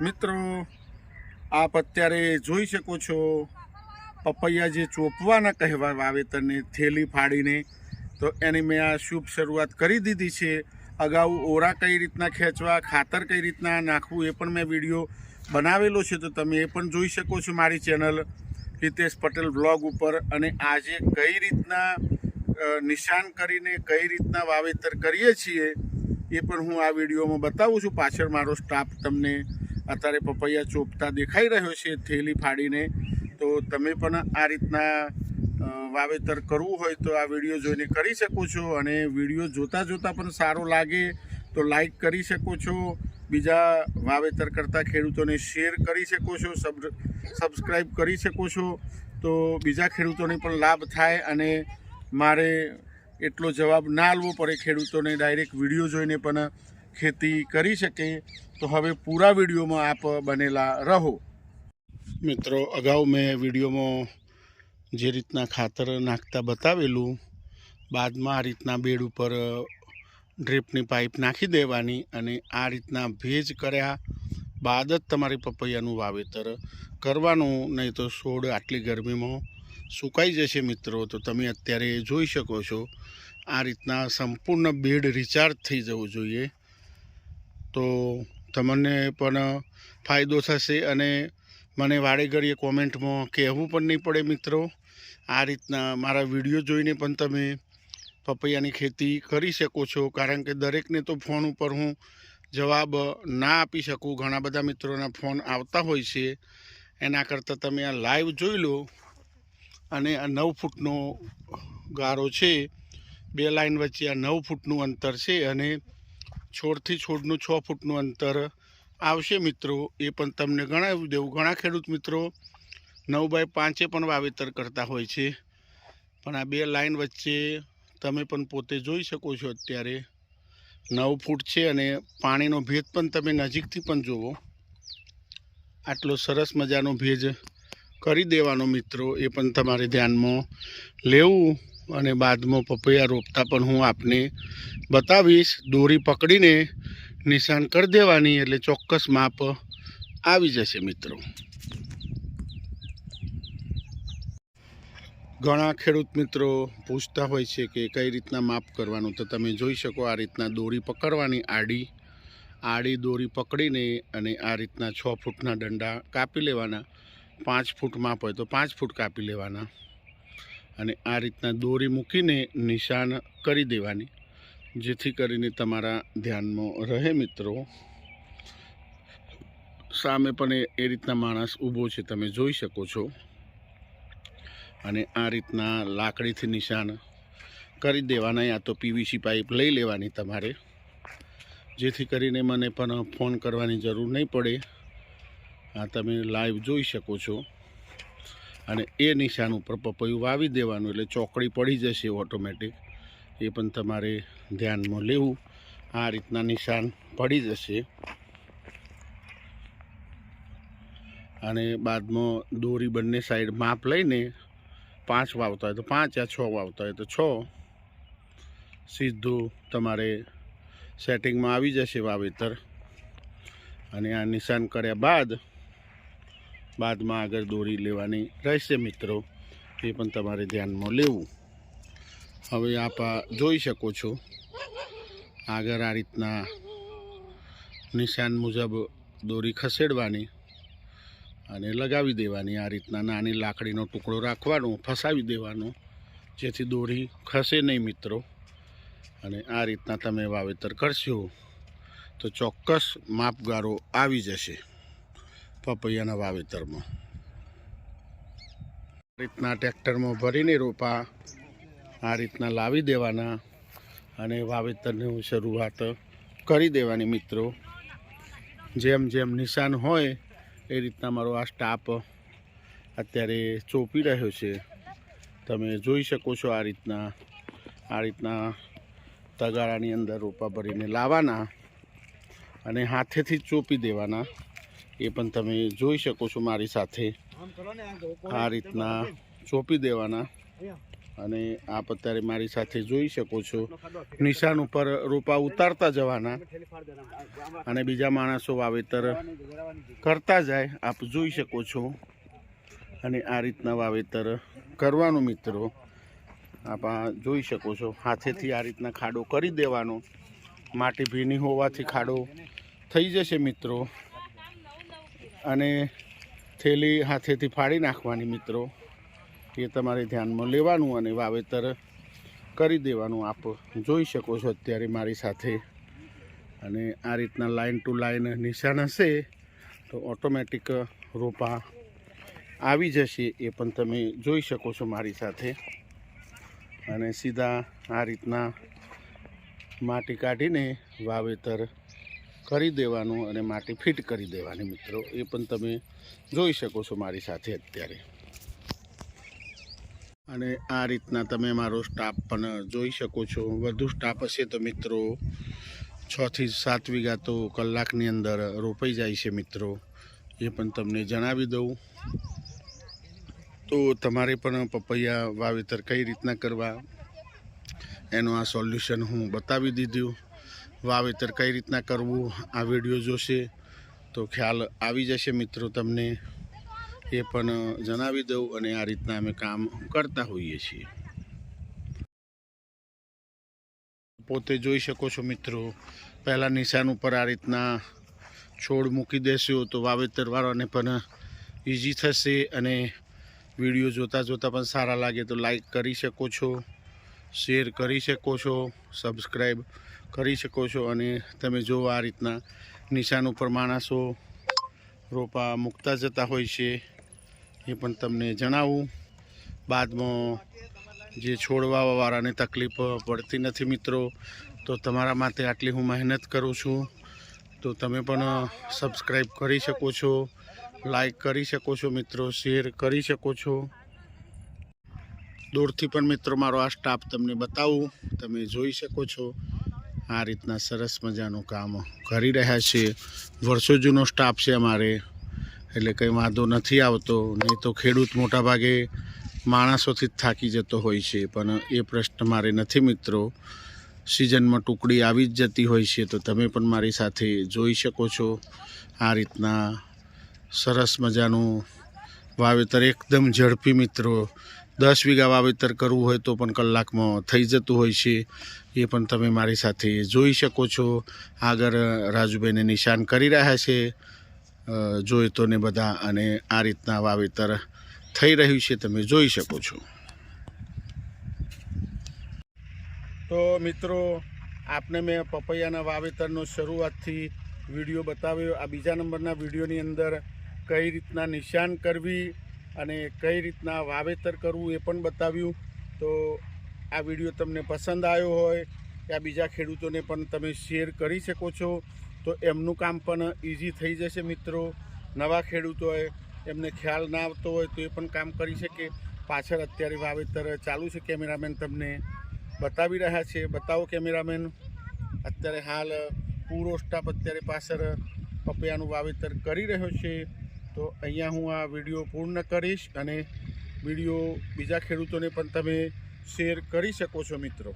મિત્રો, આપ અત્યારે જોઈ શકો છો, પપૈયા જે ચોપવાના કહેવા વાવેતરને થેલી ફાડીને, તો એની મેં આ શુભ શરૂઆત કરી દીધી છે. અગાઉ ઓરા કઈ રીતના ખેંચવા, ખાતર કઈ રીતના નાખવું એ પણ મેં વીડિયો બનાવેલો છે, તો તમે એ પણ જોઈ શકો છો મારી ચેનલ હિતેશ પટેલ બ્લોગ ઉપર. અને આજે કઈ રીતના નિશાન કરીને કઈ રીતના વાવેતર કરીએ છીએ એ પણ હું આ વિડીયોમાં બતાવું છું. પાછળ મારો સ્ટાફ તમને અત્યારે પપૈયા ચોપતા દેખાઈ રહ્યો છે થેલી ફાડીને. તો તમે પણ આ રીતના વાવેતર કરવું હોય તો આ વીડિયો જોઈને કરી શકો છો અને વીડિયો જોતાં જોતાં પણ સારો લાગે તો લાઈક કરી શકો છો. બીજા વાવેતર કરતા ખેડૂતોને શેર કરી શકો છો, સબ સબસ્ક્રાઈબ કરી શકો છો. તો બીજા ખેડૂતોને પણ લાભ થાય અને મારે એટલો જવાબ ના આલવો પડે ખેડૂતોને ડાયરેક્ટ વીડિયો જોઈને પણ ખેતી કરી શકે. તો હવે પૂરા વિડીયોમાં આપ બનેલા રહો. મિત્રો, અગાઉ મેં વિડીયોમાં જે રીતના ખાતર નાખતા બતાવેલું, બાદમાં આ રીતના બેડ ઉપર ડ્રીપની પાઇપ નાખી દેવાની અને આ રીતના ભેજ કર્યા બાદ જ તમારી પપૈયાનું વાવેતર કરવાનું, નહીં તો છોડ આટલી ગરમીમાં સુકાઈ જશે મિત્રો. તો તમે અત્યારે જોઈ શકો છો, આ રીતના સંપૂર્ણ બેડ રિચાર્જ થઈ જવું જોઈએ. તો તમને પણ ફાયદો થશે અને મને વાડે ઘડીએ કોમેન્ટમાં કહેવું પણ નહીં પડે મિત્રો. આ રીતના મારા વીડિયો જોઈને પણ તમે પપૈયાની ખેતી કરી શકો છો. કારણ કે દરેકને તો ફોન ઉપર હું જવાબ ના આપી શકું. ઘણા બધા મિત્રોના ફોન આવતા હોય છે. એના કરતાં તમે આ લાઈવ જોઈ લો. અને આ નવ ફૂટનો ગારો છે. બે લાઈન વચ્ચે આ નવ ફૂટનું અંતર છે અને છોડથી છોડનું છ ફૂટનું અંતર આવશે મિત્રો. એ પણ તમને ગણાવી દેવું. ઘણા ખેડૂત મિત્રો નવ બાય પાંચે પણ વાવેતર કરતા હોય છે. પણ આ બે લાઈન વચ્ચે તમે પણ પોતે જોઈ શકો છો અત્યારે. નવ ફૂટ છે અને પાણીનો ભેજ પણ તમે નજીકથી પણ જુઓ. આટલો સરસ મજાનો ભેજ કરી દેવાનો મિત્રો. એ પણ તમારે ધ્યાનમાં લેવું. અને બાદમાં પપૈયા રોપતા પણ હું આપને બતાવીશ. દોરી પકડીને નિશાન કરી દેવાની એટલે ચોક્કસ માપ આવી જશે મિત્રો. ઘણા ખેડૂત મિત્રો પૂછતા હોય છે કે કઈ રીતના માપ કરવાનું? તો તમે જોઈ શકો આ રીતના દોરી પકડવાની આડી આડી દોરી પકડીને અને આ રીતના છ ફૂટના દંડા કાપી લેવાના. પાંચ ફૂટ માપ હોય તો પાંચ ફૂટ કાપી લેવાના. અને આ રીતના દોરી મૂકીને નિશાન કરી દેવાની. જેથી કરીને તમારા ધ્યાનમાં રહે મિત્રો. સામે પણ એ- રીતના માણસ ઊભો છે, તમે જોઈ શકો છો. અને આ રીતના લાકડીથી નિશાન કરી દેવાના યા તો પીવીસી પાઇપ લઈ લેવાની તમારે. જેથી કરીને મને પણ ફોન કરવાની જરૂર નહીં પડે. આ તમે લાઈવ જોઈ શકો છો. અને એ નિશાન ઉપર પપૈયું વાવી દેવાનું એટલે ચોકડી પડી જશે ઓટોમેટિક. એ પણ તમારે ધ્યાનમાં લેવું. આ રીતના નિશાન પડી જશે. અને બાદમાં દોરી બંને સાઈડ માપ લઈને પાંચ વાવતા હોય તો પાંચ યા છ વાવતા હોય તો છ. સીધું તમારે સેટિંગમાં આવી જશે વાવેતર. અને આ નિશાન કર્યા બાદ બાદમાં આગળ દોરી લેવાની રહેશે મિત્રો, એ પણ તમારે ધ્યાનમાં લેવું. હવે આપ જોઈ શકો છો, આગળ આ રીતના નિશાન મુજબ દોરી ખસેડવાની અને લગાવી દેવાની. આ રીતના નાની લાકડીનો ટુકડો રાખવાનો, ફસાવી દેવાનો, જેથી દોરી ખસે નહીં મિત્રો. અને આ રીતના તમે વાવેતર કરશો તો ચોક્કસ માપગારો આવી જશે. પપૈયાના વાવેતરમાં. આ રીતના ટ્રેક્ટરમાં ભરીને રોપા આ રીતના લાવી દેવાના અને વાવેતરની શરૂઆત કરી દેવાની મિત્રો. જેમ જેમ નિશાન હોય એ રીતના મારો આ સ્ટાફ અત્યારે ચોપી રહ્યો છે. તમે જોઈ શકો છો આ રીતના આ રીતના તગારાની અંદર રોપા ભરીને લાવવાના અને હાથેથી ચોપી દેવાના. એ પણ તમે જોઈ શકો છો મારી સાથે. આ રીતના ચોપી દેવાના. અને આપ અત્યારે મારી સાથે જોઈ શકો છો. નિશાન ઉપર રોપા ઉતારતા જવાના. અને બીજા માણસો વાવેતર કરતા જાય આપ જોઈ શકો છો. અને આ રીતના વાવેતર કરવાનું મિત્રો. આપ આ જોઈ શકો છો. હાથેથી આ રીતના ખાડો કરી દેવાનો. માટી ભીની હોવાથી ખાડો થઈ જશે મિત્રો. અને થેલી હાથેથી ફાડી નાખવાની મિત્રો, એ તમારે ધ્યાનમાં લેવાનું અને વાવેતર કરી દેવાનું. આપ જોઈ શકો છો અત્યારે મારી સાથે. અને આ રીતના લાઇન ટુ લાઇન નિશાન હશે, તો ઓટોમેટિક રોપા આવી જશે, એ પણ તમે જોઈ શકો છો મારી સાથે. અને સીધા આ રીતના માટી કાઢીને વાવેતર કરી દેવાનું અને માટી ફિટ કરી દેવાની મિત્રો. એ પણ તમે જોઈ શકો છો મારી સાથે અત્યારે. અને આ રીતના તમે મારો સ્ટાફ પણ જોઈ શકો છો. વધુ સ્ટાફ હશે તો મિત્રો છથી સાત વીઘા તો કલાકની અંદર રોપાઈ જાય છે મિત્રો. એ પણ તમને જણાવી દઉં. તો તમારે પણ પપૈયા વાવેતર કઈ રીતના કરવા? એનું આ સોલ્યુશન હું બતાવી દીધું. વાવેતર કઈ રીતના કરવું, આ વીડિયો જોશે તો ખ્યાલ આવી જશે મિત્રો તમને. એ પણ જણાવી દઉં અને આ રીતના અમે કામ કરતા હોઈએ છીએ. પોતે જોઈ શકો છો મિત્રો, પહેલાં નિશાન ઉપર આ રીતના છોડ મૂકી દેશો તો વાવેતરવાળાને પણ ઇઝી થશે અને વીડિયો જોતાં જોતાં પણ સારા લાગે તો લાઈક કરી શકો છો શેર કરી શકો છો સબસ્ક્રાઈબ કરી શકો છો અને તમે જો આ રીતના નિશાન ઉપર માણસો રોપા મૂકતા જતા હોય છે, એ પણ તમને જણાવું. બાદમાં જે છોડવાવાળાને તકલીફ પડતી નથી મિત્રો, તો તમારા માટે આટલી હું મહેનત કરું છું. તો તમે પણ સબસ્ક્રાઈબ કરી શકો છો, લાઈક કરી શકો છો મિત્રો, શેર કરી શકો છો. દૂરથી પણ મિત્રો મારો આ સ્ટાફ તમને બતાવું, તમે જોઈ શકો છો. આ રીતના સરસ મજાનું કામ કરી રહ્યા છે. વર્ષો જૂનો સ્ટાફ છે અમારે. એટલે કંઈ વાંધો નથી આવતો. નહીં તો ખેડૂત મોટાભાગે માણસોથી જ થાકી જતો હોય છે. પણ એ પ્રશ્ન મારે નથી મિત્રો. સિઝનમાં ટુકડી આવી જ જતી હોય છે. તો તમે પણ મારી સાથે જોઈ શકો છો આ રીતના સરસ મજાનું વાવેતર એકદમ ઝડપી મિત્રો. દસ વીઘા વાવેતર કરવું હોય તો પણ કલાકમાં થઈ જતું હોય છે. એ પણ તમે મારી સાથે જોઈ શકો છો. આગળ રાજુભાઈને નિશાન કરી રહ્યા છે. જોઈ તો ને બધા અને આ રીતના વાવેતર થઈ રહ્યું છે તમે જોઈ શકો છો. તો મિત્રો, આપને મેં પપૈયાના વાવેતરનો શરૂઆતથી વીડિયો બતાવ્યો. આ બીજા નંબરના વિડીયોની અંદર કઈ રીતના નિશાન કરવી અને કઈ રીતના વાવેતર કરવું એ પણ બતાવ્યું. તો આ વીડિયો તમને પસંદ આવ્યો હોય કે બીજા ખેડૂતોને પણ તમે શેર કરી શકો છો. તો એમનું કામ પણ ઇઝી થઈ જશે મિત્રો. નવા ખેડૂતો હોય, એમને ખ્યાલ ના આવતો હોય તો એ પણ કામ કરી શકે. પાછળ અત્યારે વાવેતર ચાલુ છે. કેમેરામેન તમને બતાવી રહ્યા છે. બતાવો કેમેરામેન. અત્યારે હાલ પૂરો સ્ટાફ અત્યારે પાછળ પપૈયાનું વાવેતર કરી રહ્યો છે. તો અહીંયા હું આ વીડિયો પૂર્ણ કરીશ અને વીડિયો બીજા ખેડૂતોને પણ તમે શેર કરી શકો છો મિત્રો.